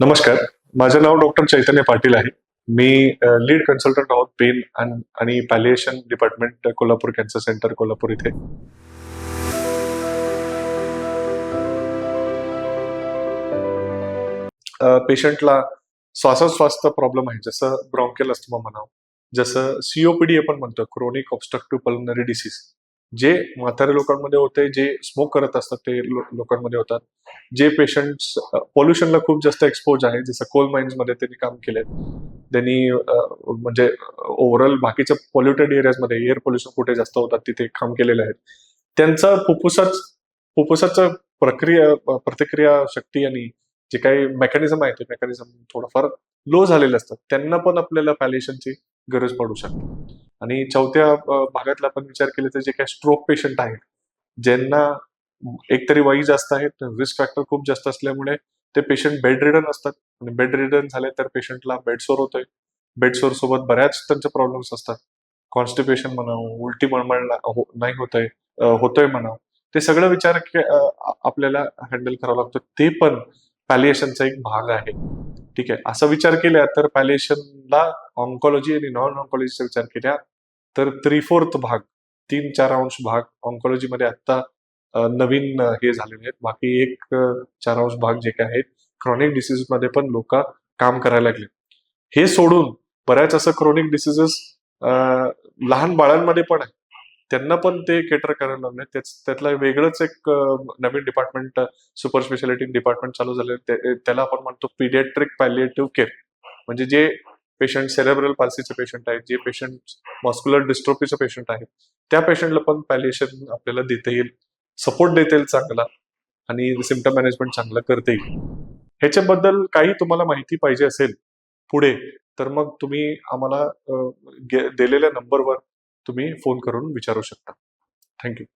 नमस्कार. माझं नाव डॉक्टर चैतन्य पाटील आहे. मी लीड कन्सल्टंट आहोत पेन आणि palliation department Kolhapur cancer centre Kolhapur इथे. पेशंटला श्वासोच्छ्वासचा प्रॉब्लेम आहे. जसं ब्रॉन्केल अस्थमा म्हणावं जसं सीओपीडी आपण म्हणतो क्रोनिक ऑब्स्ट्रक्टिव्ह पल्मनरी डिसीज जे म्हातारे लोकांमध्ये होते जे स्मोक करत असतात ते लो- लोकांमध्ये होतात. जे पेशंट्स पॉल्युशनला खूप जास्त एक्सपोज आहे जसं कोल माइन्समध्ये त्यांनी काम केले त्यांनी म्हणजे ओव्हरऑल बाकीच्या पॉल्युटेड एरियाजमध्ये एअर पोल्युशन कुठे जास्त होतात तिथे काम केलेले आहेत. त्यांचा फुफ्फुसाच फुफ्फुसाचं प्रक्रिया प्रतिक्रिया शक्ती आणि जे काही मेकॅनिझम आहे ते मेकॅनिझम थोडंफार लो झालेले असतात. त्यांना पण आपल्याला पॅलेशनची गरज पडू शकते. आणि चौथ्या भागातला आपण विचार केले तर जे काही स्ट्रोक पेशंट आहेत ज्यांना एकतरी वाई जास्त आहेत रिस्क फॅक्टर खूप जास्त असल्यामुळे ते पेशंट बेड रिडन असतात. आणि बेड रिडन झाले तर पेशंटला बेडसोर होतोय. बेडसोर सोबत बऱ्याच त्यांचे प्रॉब्लेम्स असतात. कॉन्स्टिपेशन म्हणावं उलटी मळमळ हो, नाही होतंय होतोय म्हणावं ते सगळं विचार आपल्याला हँडल करावं लागतो. ते पण पॅलिएशनचा एक भाग आहे. ठीक आहे. असा विचार केला तर पॅलिएशनला ऑन्कॉलॉजी आणि नॉन ऑन्कॉलॉजीचा विचार केला तर थ्री फोर्थ भाग तीन चार अंश भाग ऑन्कॉलॉजीमध्ये आता नवीन हे झालेले आहेत. बाकी एक चार अंश भाग जे काय आहेत क्रॉनिक डिसीजमध्ये पण लोक काम करायला लागले. हे सोडून बऱ्याच असं क्रॉनिक डिसीजेस लहान बाळांमध्ये पण आहे त्यांना पण ते केटर करायला लागले. त्याच- त्यातला वेगळंच एक नवीन डिपार्टमेंट सुपर स्पेशालिटी डिपार्टमेंट चालू झाले. त्याला आपण म्हणतो पिडियाट्रिक पॅलिएटिव्ह केअर म्हणजे जे पेशंट सेरेब्रल पाल्सीचे पेशंट आहेत जे पेशंट मॉस्क्युलर डिस्ट्रोफीचे पेशंट आहेत त्या पेशंटला पण पॅलिएशन आपल्याला देता येईल. सपोर्ट देता येईल चांगला आणि सिमटम मॅनेजमेंट चांगलं करता येईल. ह्याच्याबद्दल काही तुम्हाला माहिती पाहिजे असेल पुढे तर मग तुम्ही आम्हाला दिलेल्या नंबरवर तुम्ही फोन करून विचारू शकता. थँक्यू